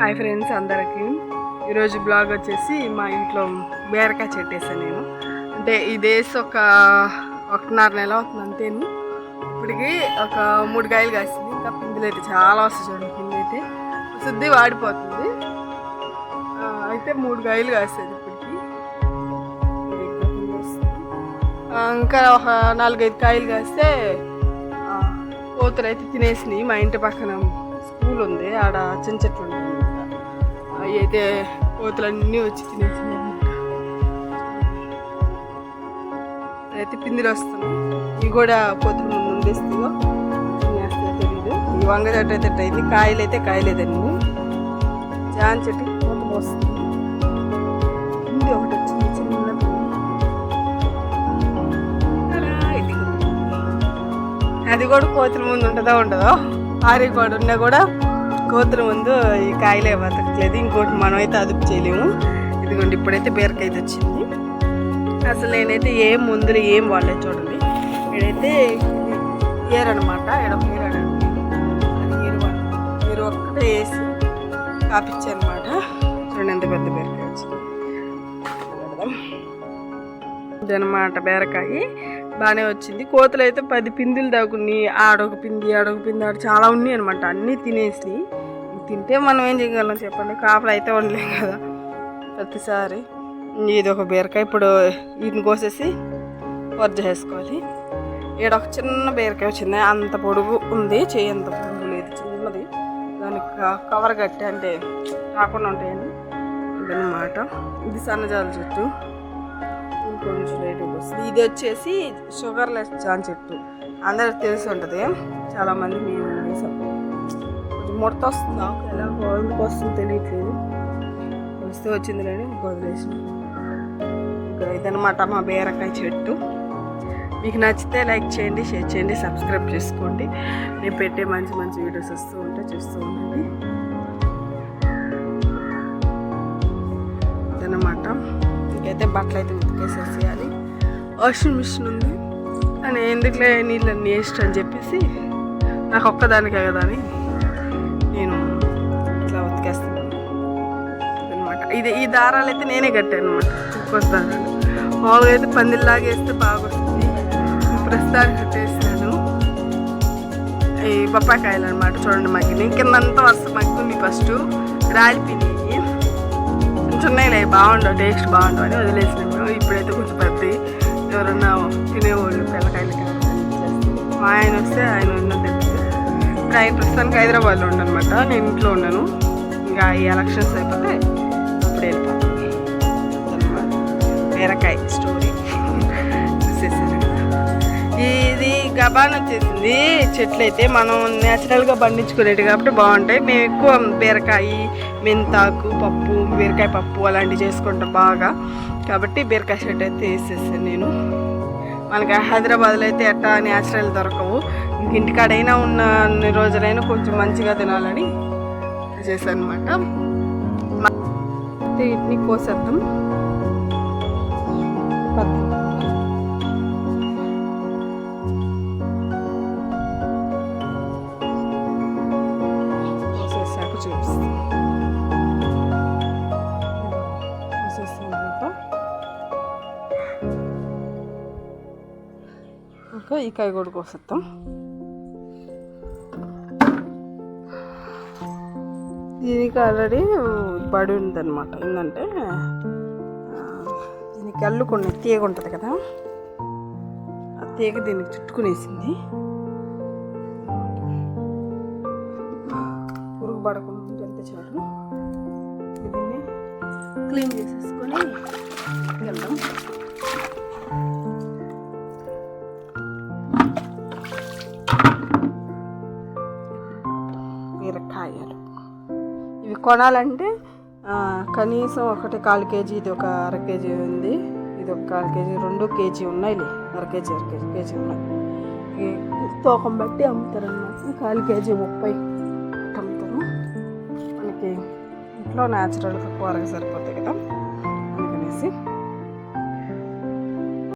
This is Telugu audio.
హాయ్ ఫ్రెండ్స్ అందరికీ. ఈరోజు బ్లాగ్ వచ్చేసి మా ఇంట్లో బీరకాయ చెట్టు వేసాను నేను. అంటే ఇదేసి ఒక ఒకటిన్నర నెల అవుతుంది అంతేను. ఇప్పటికి ఒక మూడు కాయలు కాసింది. ఇంకా పిందులు అయితే చాలా వస్తుంది చూడండి పిండి అయితే. శుద్ధి వాడిపోతుంది. అయితే మూడు కాయలు కాస్తుంది ఇప్పటికి. ఇంకా ఒక నాలుగైదు కాయలు కాస్తే ఆ, కోతులు అయితే తినేసినాయి. మా ఇంటి పక్కన స్కూల్ ఉంది. ఆడ చిన్న చెట్లు ఉంటుంది అవి అయితే కోతులన్నీ వచ్చి తినేసింది అయితే పిందిలు వస్తున్నాయి. ఇవి కూడా కోతులు ముందు ఉండిస్తుందో తినేస్తాయో ఈ వంగ చెట్టు అయితే అయింది. కాయలు అయితే కాయలేదండి. జాన్ చెట్టు కోత వస్తుంది పిండి ఒకటి వచ్చింది. చిన్న అది కూడా కోతుల ముందు ఉంటుందో ఉండదో? ఆరి కూడా ఉన్నా కూడా కోతుల ముందు ఈ కాయలే బతకట్లేదు. ఇంకోటి మనమైతే అదుపు చేయలేము. ఇదిగోండి ఇప్పుడైతే బీరకాయ వచ్చింది అసలు నేనైతే ఏం ముందులు ఏం వాడలేదు చూడండి. నేనైతే ఏరనమాట ఈడ ఇక్కడ అది ఏరు మీరు ఒక్కటే వేసి కాపించానమాట చూడండి ఎంత పెద్ద బీరకాయ వచ్చింది. అనమాట బీరకాయ. బాగానే వచ్చింది. కోతులు అయితే పది పిందులు దాకున్నాయి ఆడొక పిండి ఆడొక పిండి ఆడ చాలా ఉన్నాయి అనమాట అన్నీ తినేసి తింటే మనం ఏం చేయగలం చెప్పండి? కాపలు అయితే ఉండలేం కదా. ప్రతిసారి ఇది ఒక బీరకాయ. ఇప్పుడు వీటిని కోసేసి వర్జ చేసుకోవాలి. ఈడ ఒక చిన్న బీరకాయ వచ్చింది. అంత పొడుగు ఉంది. చేయి అంత పొడుగు లేదు. చిన్నది. దానికి కవర్ కట్టి అంటే రాకుండా ఉంటాయని ఇదన్నమాట ఇది సన్నజాల చెట్టు. ఇంకొంచెం వస్తుంది. ఇది వచ్చేసి షుగర్ లెస్ జాన్ చెట్టు. అందరికి తెలిసి ఉంటుంది చాలామంది మేము వేసాం ముడత వస్తుంది? నాకు ఎలా ఎందుకు వస్తుందో తెలియట్లేదు. వస్తే వచ్చిందిలేని వదిలేసిన ఇంకా ఇదనమాట మా బీరకాయ చెట్టు. మీకు నచ్చితే లైక్ చేయండి షేర్ చేయండి సబ్స్క్రైబ్ చేసుకోండి. నేను పెట్టే మంచి మంచి వీడియోస్ వస్తూ ఉంటే చూస్తూ ఉండండి. ఇదనమాట ఇంకైతే బట్టలు అయితే ఉతికేసేసేయాలి. వాషింగ్ మిషన్ ఉంది. అని ఎందుకులే నీళ్ళన్నీ వేస్ట్ అని చెప్పేసి నాకు ఒక్కదానికే కదా అని. ఇది ఈ దారాలు అయితే నేనే కట్టాను అనమాట ఇంకొక దారాలు. మామూలుగా అయితే పందిల్లాగా వేస్తే బాగుంటుంది ప్రస్తుతానికి కట్టేస్తాను ఈ బొప్పాకాయలు అనమాట చూడండి మగ్గిని కిందంతా వరుస మగ్గుంది ఫస్ట్. రాలిపోయినాయి కొంచెం బాగుండవు టేస్ట్ బాగుండవు అని వదిలేసినాము ఇప్పుడైతే కొంచెం పెద్ద ఎవరన్నా తినేవాళ్ళు పిల్లకాయలకి మా ఆయన వస్తే ఆయన ఉన్నది ఇప్పుడు ఆయన ప్రస్తుతానికి హైదరాబాద్లో ఉండనమాట నేను ఇంట్లో ఉన్నాను. ఇంకా ఈ ఎలక్షన్స్ అయిపోతే ఇది గబాన్ వచ్చేసింది చెట్లు అయితే మనం న్యాచురల్గా పండించుకునేవి కాబట్టి బాగుంటాయి. మేము ఎక్కువ బీరకాయ మెంతాకు పప్పు బీరకాయ పప్పు అలాంటివి చేసుకుంటాం బాగా. కాబట్టి బీరకాయ చెట్టు అయితే వేసేసాను నేను. మనకి హైదరాబాద్లో అయితే ఎట్టా న్యాచురల్ దొరకవు. ఇంటికాడైనా ఉన్న రోజులైనా కొంచెం మంచిగా తినాలని చేశాను అనమాట వీటిని కోసేద్దాం. పద్దు ಈ ఈ కాయ దీనికి ఆల్రెడీ బడి ఉందన్నమాట. ఏంటంటే దీనికి అల్లుకున్న తీగ ఉంటుంది కదా? ఆ తీగ దీనికి చుట్టుకునేసింది. పురుగు పడకుండా ఎంత చాలు. దీన్ని క్లీన్ చేసేసుకొని వెళ్దాం. కొనాలంటే కనీసం ఒకటి కాలు కేజీ ఇది ఒక అర కేజీ ఉంది. ఇది ఒక కాలు కేజీ రెండు కేజీ ఉన్నాయిలే అర కేజీ అర కేజీ కేజీ ఉన్నాయి. ఈ తూకం బట్టి అమ్ముతారు కాలు కేజీ ముప్పై అమ్ముతారు. మనకి ఇంట్లో న్యాచురల్గా కూరగా సరిపోతాయి కదా.